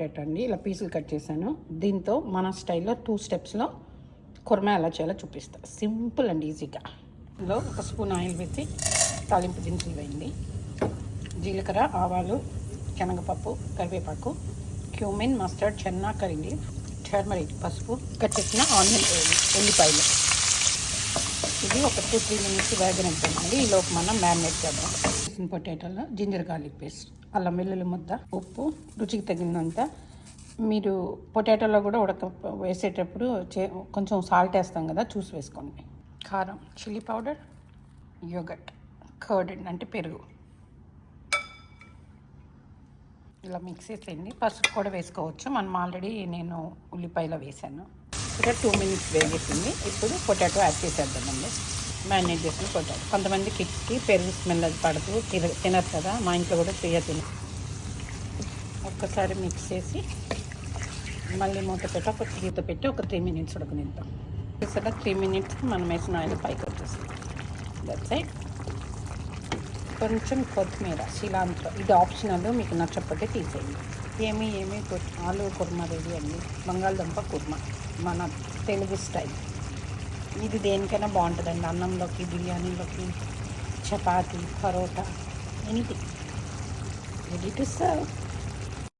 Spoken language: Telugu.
పొటాటో అండి ఇలా పీసులు కట్ చేశాను. దీంతో మన స్టైల్లో టూ స్టెప్స్లో కుర్మా ఎలా చేయాలో చూపిస్తా. సింపుల్ అండ్ ఈజీగా ఇందులో ఒక స్పూన్ ఆయిల్ పెట్టి తాలింపు దినుసులు వేయండి. జీలకర్ర ఆవాలు శనగపప్పు కరివేపాకు cumin mustard chana curry turmeric పసుపు కట్ చేసిన ఆనియన్ వేయండి. ఉల్లిపాయలు. ఇది ఒక టూ త్రీ మినిట్స్ వేగనండి ఈలోపు మనం మ్యారినేట్ చేద్దాం. పొటాటోలో జింజర్ గార్లిక్ పేస్ట్. అల్లం వెల్లుల్లి ముద్ద ఉప్పు రుచికి తగినంత. మీరు పొటాటోలో కూడా ఉడక వేసేటప్పుడు చే కొంచెం సాల్ట్ వేస్తాం కదా చూసి వేసుకోండి. కారం చిల్లీ పౌడర్ యోగట్ కర్డ్ అంటే పెరుగు. ఇలా మిక్స్ చేసేయండి పసుపు కూడా వేసుకోవచ్చు. మనం ఆల్రెడీ నేను ఉల్లిపాయలో వేసాను ఇక్కడ టూ మినిట్స్ వేగేసింది. ఇప్పుడు పొటాటో యాడ్ చేసేద్దామండి. మ్యారినేట్ చేసుకుని కొట్టాలి కొంతమంది కిక్కి పెరుగు స్మెల్ అది పడదు తినరు కదా మా ఇంట్లో కూడా ప్రియ తిన ఒక్కసారి మిక్స్ చేసి మళ్ళీ మూత పెట్టి ఒక గీత పెట్టి ఒక త్రీ మినిట్స్ ఉడకనిద్దాం. చూసారా? త్రీ మినిట్స్కి మనం వేసిన ఆయిల్ పైకి వచ్చేస్తుంది దట్స్ ఇట్ కొంచెం కొత్తిమీర శిలాంతో ఇది ఆప్షనల్ మీకు నచ్చకపోతే తీసేయండి. ఏమి ఏమి కొ- ఆలు కుర్మా రెడీ అండి. బంగాళదుంప కుర్మా. మన తెలుగు స్టైల్. ఇది దేనికైనా బాగుంటుందండి. అన్నంలోకి బిర్యానీలోకి chapati paratha anything ready to serve